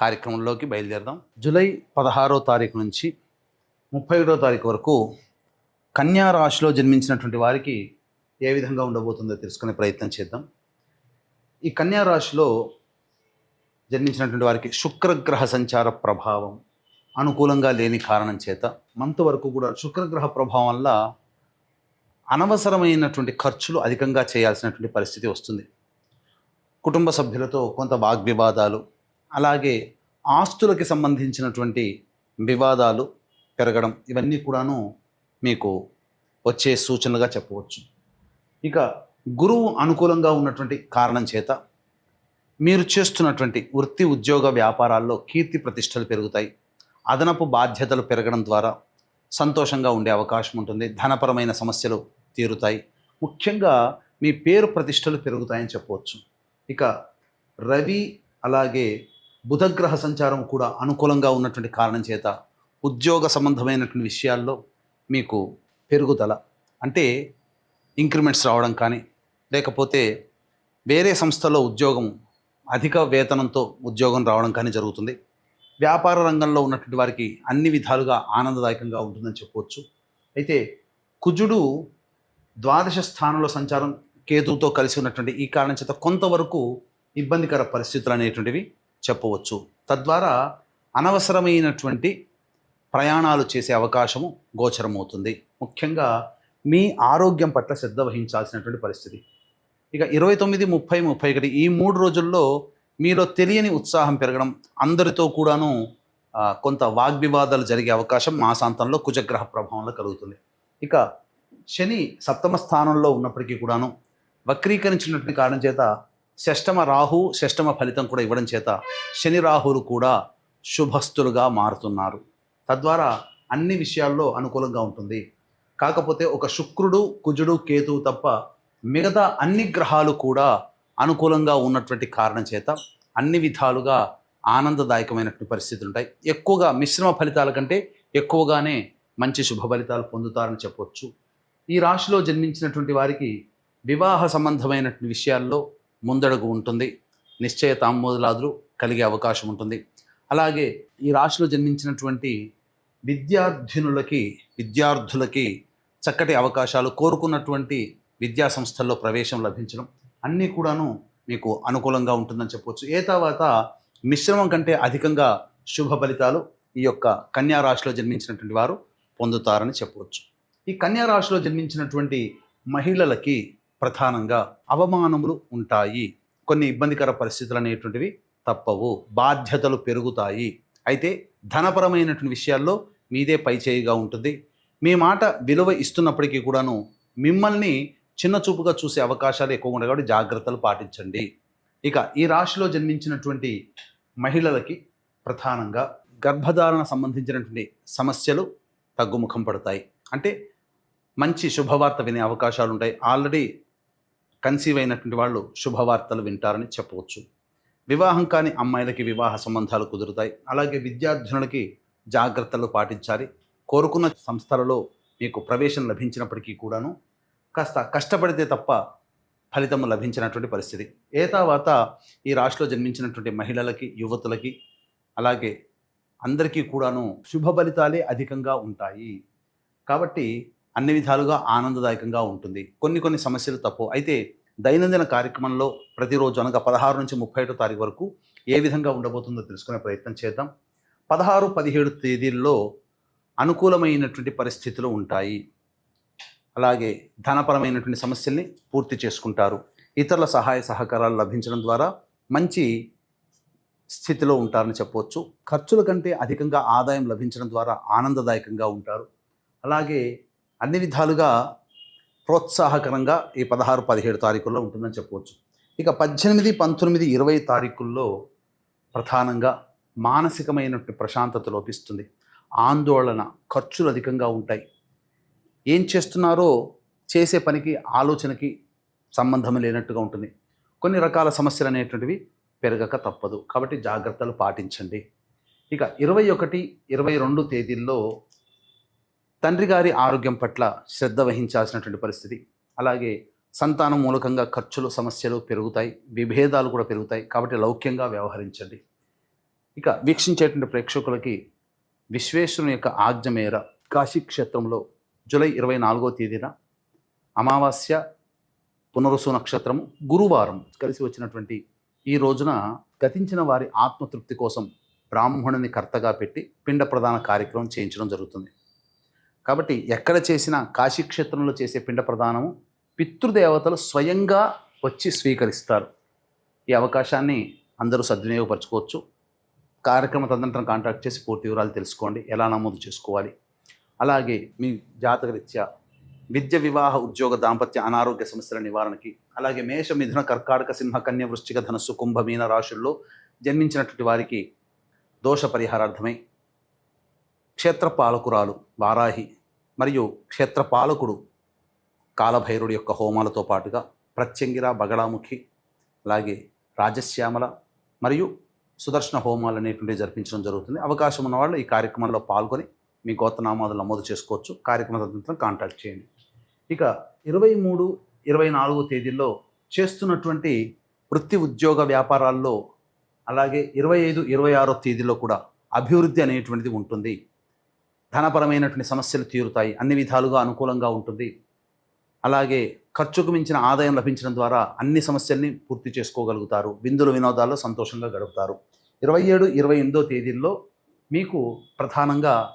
కార్యక్రమంలోకి బయలుదేరదాం. జూలై పదహారో తారీఖు నుంచి ముప్పై ఒకటో తారీఖు వరకు కన్యా రాశిలో జన్మించినటువంటి వారికి ఏ విధంగా ఉండబోతుందో తెలుసుకునే ప్రయత్నం చేద్దాం. ఈ కన్యా రాశిలో జన్మించినటువంటి వారికి శుక్రగ్రహ సంచార ప్రభావం అనుకూలంగా లేని కారణం చేత మంత్ వరకు కూడా శుక్రగ్రహ ప్రభావం వల్ల అనవసరమైనటువంటి ఖర్చులు అధికంగా చేయాల్సినటువంటి పరిస్థితి వస్తుంది. కుటుంబ సభ్యులతో కొంత వాగ్వివాదాలు అలాగే ఆస్తులకి సంబంధించినటువంటి వివాదాలు పెరగడం ఇవన్నీ కూడాను మీకు వచ్చే సూచనలుగా చెప్పవచ్చు. ఇక గురువు అనుకూలంగా ఉన్నటువంటి కారణం చేత మీరు చేస్తున్నటువంటి వృత్తి ఉద్యోగ వ్యాపారాల్లో కీర్తి ప్రతిష్టలు పెరుగుతాయి. అదనపు బాధ్యతలు పెరగడం ద్వారా సంతోషంగా ఉండే అవకాశం ఉంటుంది. ధనపరమైన సమస్యలు తీరుతాయి. ముఖ్యంగా మీ పేరు ప్రతిష్టలు పెరుగుతాయని చెప్పవచ్చు. ఇక రవి అలాగే బుధగ్రహ సంచారం కూడా అనుకూలంగా ఉన్నటువంటి కారణం చేత ఉద్యోగ సంబంధమైనటువంటి విషయాల్లో మీకు పెరుగుదల అంటే ఇంక్రిమెంట్స్ రావడం కానీ లేకపోతే వేరే సంస్థలో ఉద్యోగం అధిక వేతనంతో ఉద్యోగం రావడం కానీ జరుగుతుంది. వ్యాపార రంగంలో ఉన్నటువంటి వారికి అన్ని విధాలుగా ఆనందదాయకంగా ఉంటుందని చెప్పవచ్చు అయితే కుజుడు ద్వాదశ స్థానంలో సంచారం కేతువుతో కలిసి ఉన్నటువంటి ఈ కారణం చేత కొంతవరకు ఇబ్బందికర పరిస్థితులు అనేటువంటివి చెప్పవచ్చు. తద్వారా అనవసరమైనటువంటి ప్రయాణాలు చేసే అవకాశము గోచరమవుతుంది. ముఖ్యంగా మీ ఆరోగ్యం పట్ల శ్రద్ధ వహించాల్సినటువంటి పరిస్థితి. ఇక ఇరవై తొమ్మిది ముప్పై ముప్పై ఒకటి ఈ మూడు రోజుల్లో మీలో తెలియని ఉత్సాహం పెరగడం అందరితో కూడాను కొంత వాగ్వివాదాలు జరిగే అవకాశం మాసాంతంలో కుజగ్రహ ప్రభావంలో కలుగుతుంది. ఇక శని సప్తమ స్థానంలో ఉన్నప్పటికీ కూడాను వక్రీకరించినటువంటి కారణం చేత షష్టమ రాహు షష్టమ ఫలితం కూడా ఇవ్వడం చేత శని రాహులు కూడా శుభస్తులుగా మారుతున్నారు. తద్వారా అన్ని విషయాల్లో అనుకూలంగా ఉంటుంది. కాకపోతే ఒక శుక్రుడు కుజుడు కేతువు తప్ప మిగతా అన్ని గ్రహాలు కూడా అనుకూలంగా ఉన్నటువంటి కారణం చేత అన్ని విధాలుగా ఆనందదాయకమైనటువంటి పరిస్థితులు ఉంటాయి. ఎక్కువగా మిశ్రమ ఫలితాల కంటే ఎక్కువగానే మంచి శుభ ఫలితాలు పొందుతారని చెప్పవచ్చు ఈ రాశిలో జన్మించినటువంటి వారికి వివాహ సంబంధమైనటువంటి విషయాల్లో ముందడుగు ఉంటుంది. నిశ్చయ తాంబూలాదులు కలిగే అవకాశం ఉంటుంది. అలాగే ఈ రాశిలో జన్మించినటువంటి విద్యార్థినులకి విద్యార్థులకి చక్కటి అవకాశాలు కోరుకున్నటువంటి విద్యా సంస్థల్లో ప్రవేశం లభించడం అన్నీ కూడాను మీకు అనుకూలంగా ఉంటుందని చెప్పవచ్చు ఏ తర్వాత మిశ్రమం కంటే అధికంగా శుభ ఫలితాలు ఈ యొక్క కన్యా రాశిలో జన్మించినటువంటి వారు పొందుతారని చెప్పవచ్చు ఈ కన్యా రాశిలో జన్మించినటువంటి మహిళలకి ప్రధానంగా అవమానములు ఉంటాయి. కొన్ని ఇబ్బందికర పరిస్థితులు అనేటువంటివి తప్పవు. బాధ్యతలు పెరుగుతాయి. అయితే ధనపరమైనటువంటి విషయాల్లో మీదే పైచేయిగా ఉంటుంది. మీ మాట విలువ ఇస్తున్నప్పటికీ కూడాను మిమ్మల్ని చిన్న చూపుగా చూసే అవకాశాలు ఎక్కువ ఉంటాయి కాబట్టి జాగ్రత్తలు పాటించండి. ఇక ఈ రాశిలో జన్మించినటువంటి మహిళలకి ప్రధానంగా గర్భధారణ సంబంధించినటువంటి సమస్యలు తగ్గుముఖం పడతాయి. అంటే మంచి శుభవార్త వినే అవకాశాలు ఉంటాయి ఆల్రెడీ కన్సీవ్ అయినటువంటి వాళ్ళు శుభవార్తలు వింటారని చెప్పవచ్చు. వివాహం కాని అమ్మాయిలకి వివాహ సంబంధాలు కుదురుతాయి. అలాగే విద్యార్థినులకి జాగ్రత్తలు పాటించాలి. కోరుకున్న సంస్థలలో మీకు ప్రవేశం లభించినప్పటికీ కూడాను కాస్త కష్టపడితే తప్ప ఫలితం లభించినటువంటి పరిస్థితి. ఏ తర్వాత ఈ రాశిలో జన్మించినటువంటి మహిళలకి యువతులకి అలాగే అందరికీ కూడాను శుభ ఫలితాలే అధికంగా ఉంటాయి. కాబట్టి అన్ని విధాలుగా ఆనందదాయకంగా ఉంటుంది. కొన్ని కొన్ని సమస్యలు తప్పు. అయితే దైనందిన కార్యక్రమంలో ప్రతిరోజు అనగా పదహారు నుంచి ముప్పై ఒకటో తారీఖు వరకు ఏ విధంగా ఉండబోతుందో తెలుసుకునే ప్రయత్నం చేద్దాం. పదహారు పదిహేడు తేదీల్లో అనుకూలమైనటువంటి పరిస్థితులు ఉంటాయి. అలాగే ధనపరమైనటువంటి సమస్యల్ని పూర్తి చేసుకుంటారు. ఇతరుల సహాయ సహకారాలు లభించడం ద్వారా మంచి స్థితిలో ఉంటారని చెప్పవచ్చు. ఖర్చుల కంటే అధికంగా ఆదాయం లభించడం ద్వారా ఆనందదాయకంగా ఉంటారు. అలాగే అన్ని విధాలుగా ప్రోత్సాహకరంగా ఈ పదహారు పదిహేడు తారీఖుల్లో ఉంటుందని చెప్పవచ్చు. ఇక పద్దెనిమిది పంతొమ్మిది ఇరవై తారీఖుల్లో ప్రధానంగా మానసికమైనటువంటి ప్రశాంతత లోపిస్తుంది. ఆందోళన ఖర్చులు అధికంగా ఉంటాయి. ఏం చేస్తున్నారో చేసే పనికి ఆలోచనకి సంబంధం లేనట్టుగా ఉంటుంది. కొన్ని రకాల సమస్యలు అనేటువంటివి పెరగక తప్పదు. కాబట్టి జాగ్రత్తలు పాటించండి. ఇక ఇరవై ఒకటి ఇరవై రెండు తేదీల్లో తండ్రి గారి ఆరోగ్యం పట్ల శ్రద్ధ వహించాల్సినటువంటి పరిస్థితి. అలాగే సంతానం మూలకంగా ఖర్చులు సమస్యలు పెరుగుతాయి. విభేదాలు కూడా పెరుగుతాయి. కాబట్టి లౌక్యంగా వ్యవహరించండి. ఇక వీక్షించేటువంటి ప్రేక్షకులకి విశ్వేశ్వరుని యొక్క ఆజ్ఞ మేర కాశీ క్షేత్రంలో జూలై ఇరవై నాలుగో తేదీన అమావాస్య పునరుసు నక్షత్రము గురువారం కలిసి వచ్చినటువంటి ఈ రోజున గతించిన వారి ఆత్మతృప్తి కోసం బ్రాహ్మణుని కర్తగా పెట్టి పిండ ప్రధాన కార్యక్రమం చేయించడం జరుగుతుంది. కాబట్టి ఎక్కడ చేసినా కాశీక్షేత్రంలో చేసే పిండ ప్రదానము పితృదేవతలు స్వయంగా వచ్చి స్వీకరిస్తారు. ఈ అవకాశాన్ని అందరూ సద్వినియోగపరచుకోవచ్చు. కార్యక్రమ తదనంతరం కాంటాక్ట్ చేసి పూర్తి వివరాలు తెలుసుకోండి. ఎలా నమోదు చేసుకోవాలి? అలాగే మీ జాతకరీత్యా విద్య వివాహ ఉద్యోగ దాంపత్య అనారోగ్య సమస్యల నివారణకి అలాగే మేష మిథున కర్కాటక సింహ కన్య వృశ్చిక ధనస్సు కుంభ మీన రాశుల్లో జన్మించినటువంటి వారికి దోష పరిహారార్థమై క్షేత్రపాలకురాలు వారాహి మరియు క్షేత్రపాలకుడు కాలభైరుడి యొక్క హోమాలతో పాటుగా ప్రత్యంగిర బగడాముఖి అలాగే రాజశ్యామల మరియు సుదర్శన హోమాలు అనేటువంటివి జరిపించడం జరుగుతుంది. అవకాశం ఉన్న వాళ్ళు ఈ కార్యక్రమంలో పాల్గొని మీ గోత్రనామాలు నమోదు చేసుకోవచ్చు. కార్యక్రమ తదనంతరం కాంటాక్ట్ చేయండి. ఇక ఇరవై మూడు ఇరవై నాలుగో తేదీల్లో చేస్తున్నటువంటి వృత్తి ఉద్యోగ వ్యాపారాల్లో అలాగే ఇరవై ఐదు ఇరవై ఆరో తేదీలో కూడా అభివృద్ధి అనేటువంటిది ఉంటుంది. ధనపరమైనటువంటి సమస్యలు తీరుతాయి. అన్ని విధాలుగా అనుకూలంగా ఉంటుంది. అలాగే ఖర్చుకు మించిన ఆదాయం లభించడం ద్వారా అన్ని సమస్యల్ని పూర్తి చేసుకోగలుగుతారు. విందులు వినోదాల్లో సంతోషంగా గడుపుతారు. ఇరవై ఏడు ఇరవై ఎనిమిదో తేదీల్లో మీకు ప్రధానంగా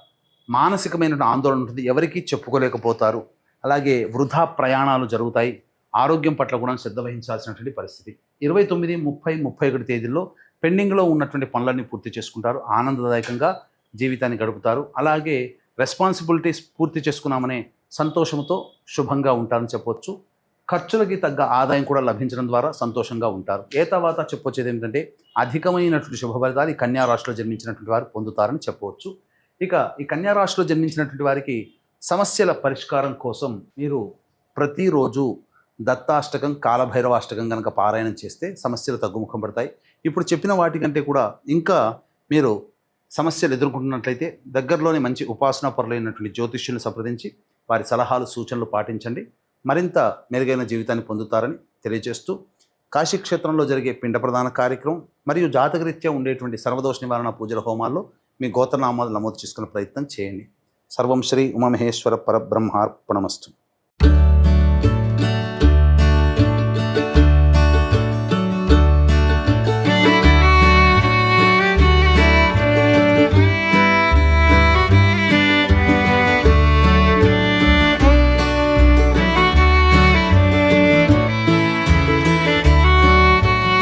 మానసికమైన ఆందోళన ఉంటుంది. ఎవరికీ చెప్పుకోలేకపోతారు. అలాగే వృధా ప్రయాణాలు జరుగుతాయి. ఆరోగ్యం పట్ల కూడా శ్రద్ధ వహించాల్సినటువంటి పరిస్థితి. ఇరవై తొమ్మిది ముప్పై ముప్పై ఒకటి తేదీల్లో పెండింగ్లో ఉన్నటువంటి పనులన్నీ పూర్తి చేసుకుంటారు. ఆనందదాయకంగా జీవితాన్ని గడుపుతారు. అలాగే రెస్పాన్సిబిలిటీస్ పూర్తి చేసుకున్నామనే సంతోషంతో శుభంగా ఉంటారని చెప్పొచ్చు. ఖర్చులకి తగ్గ ఆదాయం కూడా లభించడం ద్వారా సంతోషంగా ఉంటారు. ఏ తర్వాత చెప్పొచ్చేది ఏంటంటే అధికమైనటువంటి శుభ ఫలితాలు ఈ కన్యారాశిలో జన్మించినటువంటి వారు పొందుతారని చెప్పవచ్చు ఇక ఈ కన్యారాశిలో జన్మించినటువంటి వారికి సమస్యల పరిష్కారం కోసం మీరు ప్రతిరోజు దత్తాష్టకం కాలభైరవాష్టకం కనుక పారాయణం చేస్తే సమస్యలు తగ్గుముఖం పడతాయి. ఇప్పుడు చెప్పిన వాటికంటే కూడా ఇంకా మీరు సమస్యలు ఎదుర్కొంటున్నట్లయితే దగ్గరలోని మంచి ఉపాసనా పరులైనటువంటి జ్యోతిష్యులను సంప్రదించి వారి సలహాలు సూచనలు పాటించండి. మరింత మెరుగైన జీవితాన్ని పొందుతారని తెలియజేస్తూ కాశీక్షేత్రంలో జరిగే పిండ ప్రధాన కార్యక్రమం మరియు జాతకరీత్యా ఉండేటువంటి సర్వదోష నివారణ పూజల హోమాల్లో మీ గోత్రనామాలు నమోదు చేసుకునే ప్రయత్నం చేయండి. సర్వం శ్రీ ఉమామహేశ్వర పరబ్రహ్మార్పణమస్తు.